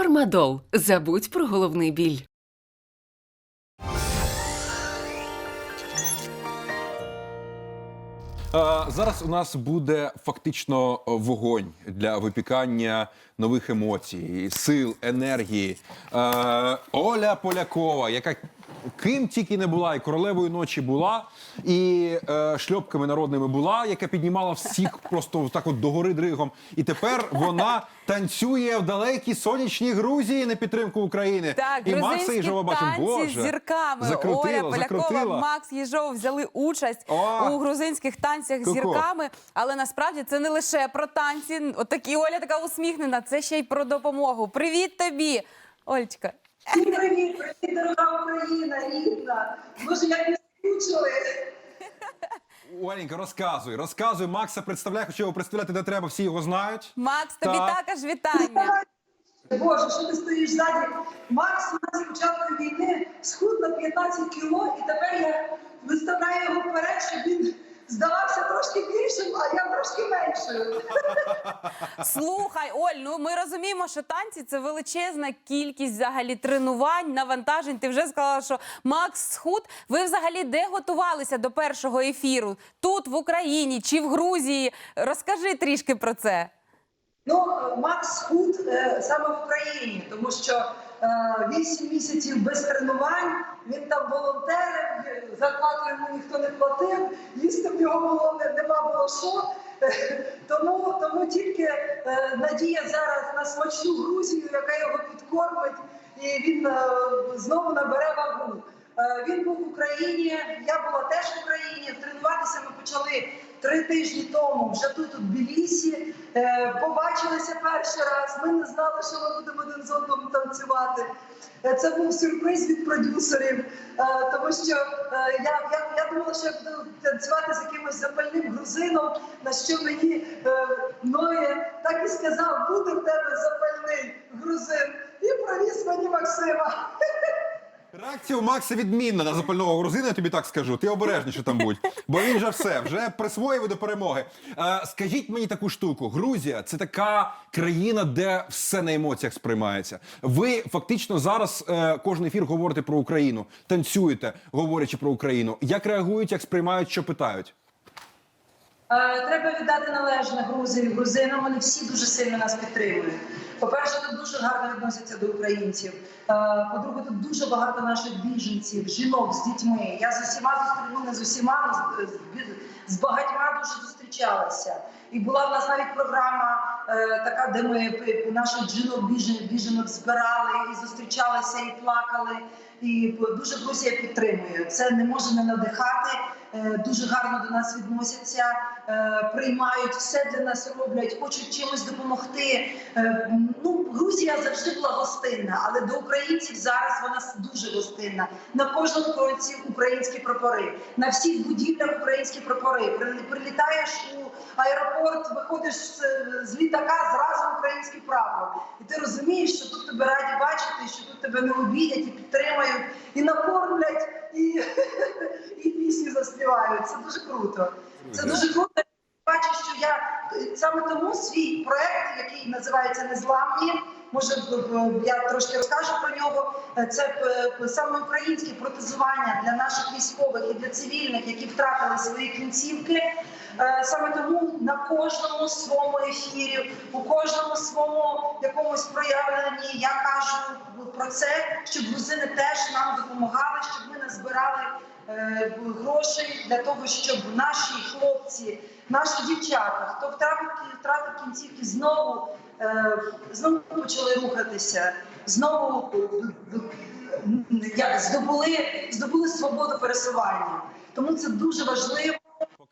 Фармадол. Забудь про головний біль. Зараз у нас буде фактично вогонь для випікання нових емоцій, сил, енергії. Оля Полякова, яка ким тільки не була, і королевою ночі була, і е, шльопками народними була, яка піднімала всіх просто так от догори дригом. І тепер вона танцює в далекій сонячній Грузії на підтримку України. Так, і Макса Їжова бачимо. Боже, з зірками. закрутила, Оля Полякова, закрутила. Макс Їжов взяли участь О! у грузинських танцях з зірками. Але насправді це не лише про танці. От такі Оля така усміхнена. Це ще й про допомогу. Привіт тобі, Олечка. Привіт, привіт, дорога Україна, рідна. Боже, як ми скучили. Оленька, розказуй, розказуй. Макса представляй, хоча його представляти не треба, всі його знають. Макс, тобі Так. також вітання. Боже, що ти стоїш ззаді? Макс у нас з початку війни схуд на 15 кіло, і тепер я виставляю його вперед, щоб він здавався трошки більшим, а я трошки меншою. Слухай, Оль, ну ми розуміємо, що танці це величезна кількість взагалі тренувань, навантажень. Ти вже сказала, що Макс схуд. Ви взагалі де готувалися до першого ефіру? Тут, в Україні чи в Грузії? Розкажи трішки про це. Ну, Макс схуд е, саме в Україні, тому що е, 8 місяців без тренувань. Він зарплату йому ніхто не платив, їсти в його було не, нема було що. Тому, тому тільки е, надія зараз на смачну Грузію, яка його підкормить, і він е, знову набере вагу. Е, Він був в Україні, я була теж в Україні. Три тижні тому. Вже тут у Тбілісі. Е, Побачилися перший раз. Ми не знали, що ми будемо один з одним танцювати. Е, Це був сюрприз від продюсерів, е, тому що я, я, я думала, що я буду танцювати з якимось запальним грузином, на що мені Ноє так і сказав, буде в тебе запальний грузин. І привіз мені Максима. Реакція у Макса відмінна на запального грузина, я тобі так скажу. Ти обережніше там будь. Бо він вже все, вже присвоїв до перемоги. Е, скажіть мені таку штуку: Грузія це така країна, де все на емоціях сприймається. Ви фактично зараз е, кожен ефір говорите про Україну, танцюєте, говорячи про Україну. Як реагують, як сприймають, що питають? Е, Треба віддати належне Грузії, грузинам. Вони всі дуже сильно нас підтримують. По-перше, тут дуже гарно відносяться до українців. Е, По-друге, тут дуже багато наших біженців, жінок з дітьми. Я з усіма зустріну, ну, не з усіма, з, багатьма дуже зустрічалася. І була в нас навіть програма е, така, де ми наших жінок біженок збирали і зустрічалися, і плакали. І дуже Грузія підтримує. Це не може не надихати. Е, Дуже гарно до нас відносяться, е, приймають все для нас роблять, хочуть чимось допомогти. Е, Ну, Грузія завжди була гостинна, але до українців зараз вона дуже гостинна. На кожному кроці українські прапори, на всіх будівлях українські прапори. При- Прилітаєш у аеропорт, виходиш з, з літака, зразу український прапор. І ти розумієш, що тут тебе раді бачити, що тут тебе не обідять і підтримають, і накормлять, і, і пісні заспівають. Це дуже круто. Це дуже круто. Бачу, що я е, саме тому свій проект, який називається Незламні. Може, в- я трошки розкажу про нього. Е, Це е, саме українське протезування для наших військових і для цивільних, які втратили свої кінцівки. Е, Саме тому на кожному своєму ефірі, у кожному своєму якомусь проявленні я кажу про це, щоб грузини теж нам допомагали, щоб ми назбирали е, грошей для того, щоб наші хлопці, наші дівчата, хто втратив, втратив кінцівки, знову, е, знову почали рухатися, знову як здобули, здобули свободу пересування. Тому це дуже важливо.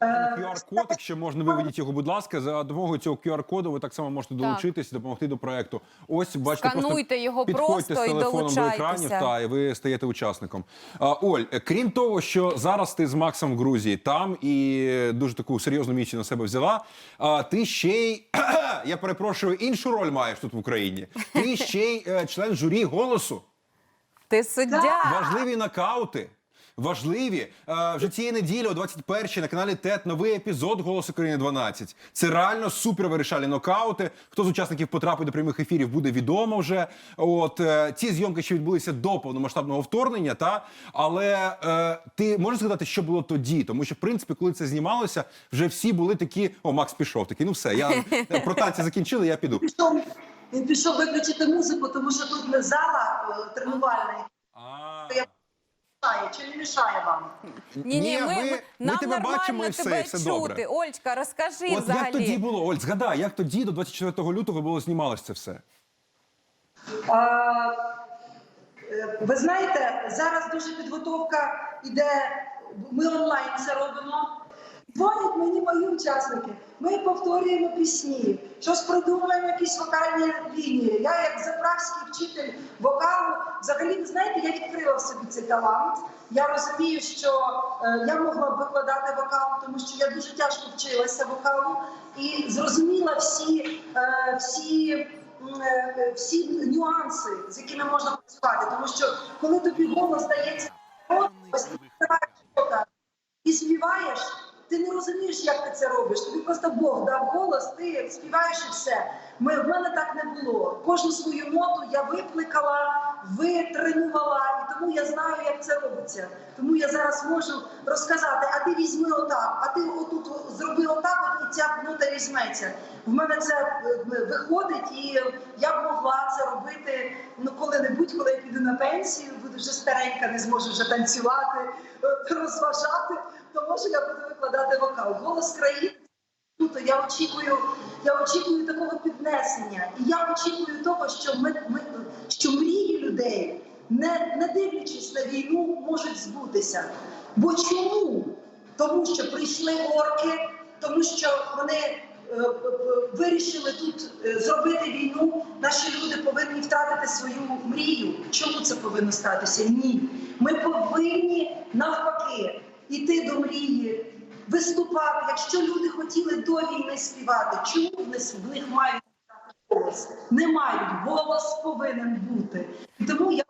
QR-код, якщо можна виведіть його, будь ласка. За допомогою цього QR-коду ви так само можете долучитись, допомогти до проекту. Ось бачите, просто його підходьте просто з і телефоном до екранів, та і ви стаєте учасником. А, Оль, е, крім того, що зараз ти з Максом в Грузії там і дуже таку серйозну місію на себе взяла. А ти ще й я перепрошую, іншу роль маєш тут в Україні. Ти ще й е, член журі голосу. Ти суддя. Важливі нокаути. Важливі. Е, Вже цієї неділі, о 21-й, на каналі ТЕТ новий епізод «Голос України 12». Це реально супер вирішальні нокаути. Хто з учасників потрапить до прямих ефірів, буде відомо вже. От е, ці зйомки ще відбулися до повномасштабного вторгнення, та але е, ти можеш згадати, що було тоді? Тому що, в принципі, коли це знімалося, вже всі були такі: о, Макс пішов. Такий, ну все, я про танці закінчили, я піду. Він пішов виключити музику, тому що тут не зала е, тренувальна. Чи не мішає вам? Ні, ні, Ні, ми, ми- ми, ми тебе нормально бачимо і все, тебе і все чути. добре. Ольчка, розкажи От взагалі. як тоді було, Оль, згадай, як тоді до 24 лютого було знімалось це все? А, е, ви знаєте, зараз дуже підготовка іде. Ми онлайн це робимо. Дзвонять мені мої учасники. Ми повторюємо пісні, щось придумуємо, якісь вокальні лінії. Я, як заправський вчитель вокалу, взагалі, ви знаєте, я відкрила в собі цей талант. Я розумію, що е, я могла б викладати вокал, тому що я дуже тяжко вчилася вокалу і зрозуміла всі, е, всі е, всі нюанси, з якими можна працювати. Тому що коли тобі голос дається, ось ти і співаєш, ти не розумієш, як ти це робиш. Тобі просто Бог дав голос, ти співаєш і все. Ми, в мене так не було. Кожну свою ноту я викликала, витренувала, і тому я знаю, як це робиться. Тому я зараз можу розказати, а ти візьми отак, а ти отут зроби отак, от і ця нота візьметься. В мене це е, виходить, і я б могла це робити ну коли-небудь, коли я піду на пенсію, буду вже старенька, не зможу вже танцювати, е, розважати. То може я буду викладати вокал. Голос країни. Круто, я очікую, я очікую такого піднесення, і я очікую того, що ми, ми що мрії людей, не, не дивлячись на війну, можуть збутися. Бо чому? Тому що прийшли орки, тому що вони е, е, вирішили тут е, зробити війну. Наші люди повинні втратити свою мрію. Чому це повинно статися? Ні. Ми повинні навпаки іти до мрії, виступати. Якщо люди хотіли до війни співати, чому в них, мають голос? Не мають. Голос повинен бути. І тому я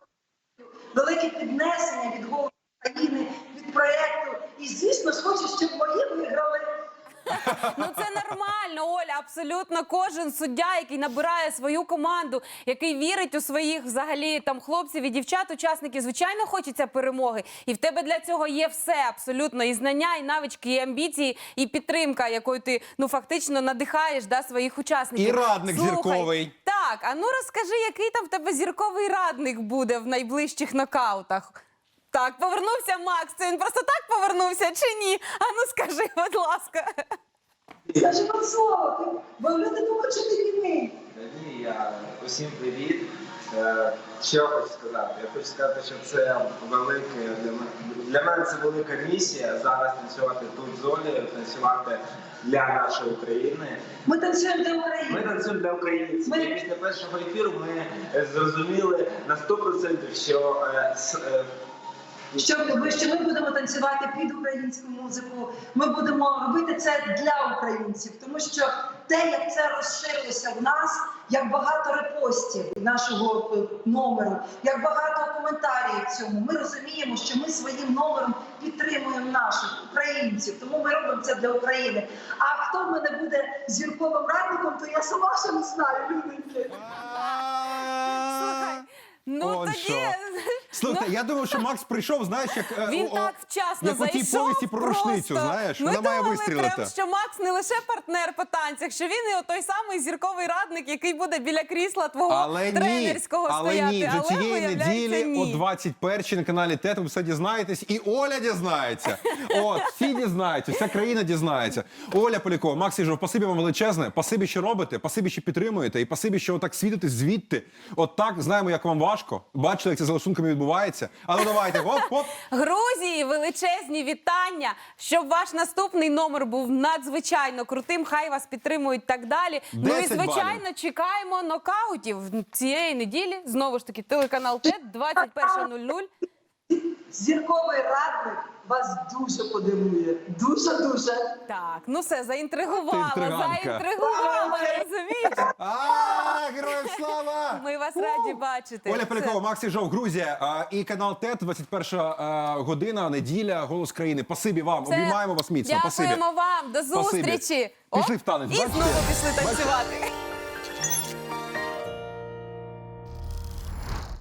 велике піднесення від голосу країни, від проєкту. І звісно хочу, щоб мої виграли. Ну це нормально, Оля. Абсолютно кожен суддя, який набирає свою команду, який вірить у своїх взагалі там хлопців і дівчат, учасників, звичайно, хочеться перемоги. І в тебе для цього є все абсолютно і знання, і навички, і амбіції, і підтримка, якою ти ну фактично надихаєш да, своїх учасників. І радник Слухай, зірковий. Так, а ну розкажи, який там в тебе зірковий радник буде в найближчих нокаутах. Так, повернувся Макс. Це він просто так повернувся чи ні? А ну скажи, будь ласка. Скажи от слово, ти- бо люди думають, що ти війни. Ні, я усім привіт. Е, Що я хочу сказати? Я хочу сказати, що це велике для мене. Для мене це велика місія зараз танцювати тут в зоні, танцювати для нашої України. Ми танцюємо для Ми України. танцюємо для українців. Ми- І після першого ефіру ми е, зрозуміли на 100%, що е, с- е, Що що ми будемо танцювати під українську музику. Ми будемо робити це для українців, тому що те, як це розширилося в нас, як багато репостів нашого е, номеру, як багато коментарів цьому, ми розуміємо, що ми своїм номером підтримуємо наших українців. Тому ми робимо це для України. А хто в мене буде зірковим радником, то я сама ще не знаю, люденьки. Слухай, ну тоді що. Слухай, я думав, що Макс прийшов, знаєш, як е, він о, так вчасно як у тій зайшов. повісті про просто. рушницю, знаєш, Ми вона має думали вистрілити. Прям, що Макс не лише партнер по танцях, що він і той самий зірковий радник, який буде біля крісла твого Але ні, тренерського але стояти. ні, вже цієї виявляється, неділі ні. о 21 на каналі ТЕТ ви все дізнаєтесь, і Оля дізнається. От, всі дізнаються, вся країна дізнається. Оля Полякова, Макс Іжов, спасибі вам величезне, спасибі, що робите, спасибі, що підтримуєте, і спасибі, що отак світите звідти. От так, знаємо, як вам важко. Бачили, як це за ласунками відбувається. А ну давайте, оп, оп. Грузії, величезні вітання, щоб ваш наступний номер був надзвичайно крутим. Хай вас підтримують так далі. Ну і 10 звичайно балів. чекаємо нокаутів цієї неділі. Знову ж таки, телеканал ТЕД 21.00. Зірковий радник вас дуже подивує. Дуже дуже. Так, ну все, заінтригувала, Ти інтриганка. заінтригувала, розумієш? А, вас раді бачити. Оля Полякова, Макс Жов, Грузія а, і канал ТЕТ, 21 а, година, неділя, голос країни. Пасибі вам, Це- обіймаємо вас міцно. Спасибі. Дякуємо вам, до Спасибі. зустрічі. Пішли в танець, І бачите? знову пішли танцювати.